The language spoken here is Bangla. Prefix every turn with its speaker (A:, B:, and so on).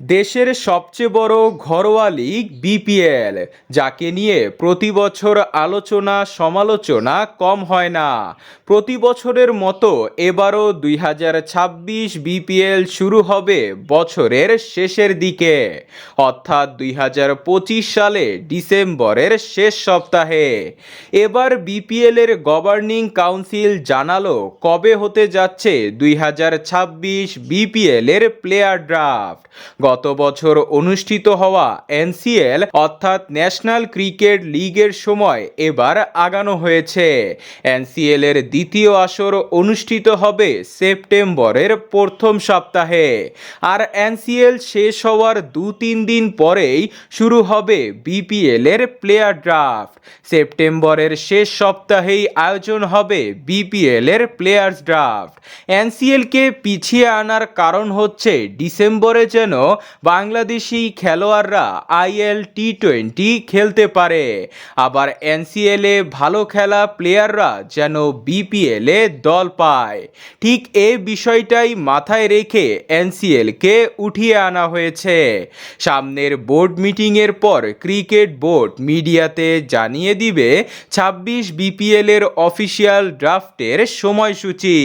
A: দেশের সবচেয়ে বড় ঘরোয়া লিগ বিপিএল, যাকে নিয়ে প্রতি বছর আলোচনা সমালোচনা কম হয় না। প্রতি বছরের মতো এবারও দুই হাজার ছাব্বিশ বিপিএল শুরু হবে বছরের শেষের দিকে। অর্থাৎ দুই হাজার পঁচিশ সালে ডিসেম্বরের শেষ সপ্তাহে। এবার বিপিএলের গভর্নিং কাউন্সিল জানালো কবে হতে যাচ্ছে দুই হাজার ছাব্বিশ বিপিএলের প্লেয়ার ড্রাফট। গত বছর অনুষ্ঠিত হওয়া এনসিএল, অর্থাৎ ন্যাশনাল ক্রিকেট লিগের সময় এবার আগানো হয়েছে। এনসিএল এর দ্বিতীয় আসর অনুষ্ঠিত হবে সেপ্টেম্বরের প্রথম সপ্তাহে। আর এনসিএল শেষ হওয়ার দু তিন দিন পরেই শুরু হবে বিপিএল এর প্লেয়ার ড্রাফট সেপ্টেম্বরের শেষ সপ্তাহেই আয়োজন হবে বিপিএল এর প্লেয়ার্স ড্রাফট এনসিএলকে পিছিয়ে আনার কারণ হচ্ছে ডিসেম্বরে যেন বাংলাদেশি খেলোয়াড়রা আইএল টি টোয়েন্টি খেলতে পারে। আবার এনসিএলে ভালো খেলা প্লেয়াররা যেন বিপিএলে দল পায়। ঠিক এ বিষয়টাই মাথায় রেখে এনসিএলকে উঠিয়ে আনা হয়েছে। সামনের বোর্ড মিটিংয়ের পর ক্রিকেট বোর্ড মিডিয়াতে জানিয়ে দিবে, ছাব্বিশ বিপিএলের অফিসিয়াল ড্রাফটের সময়সূচি।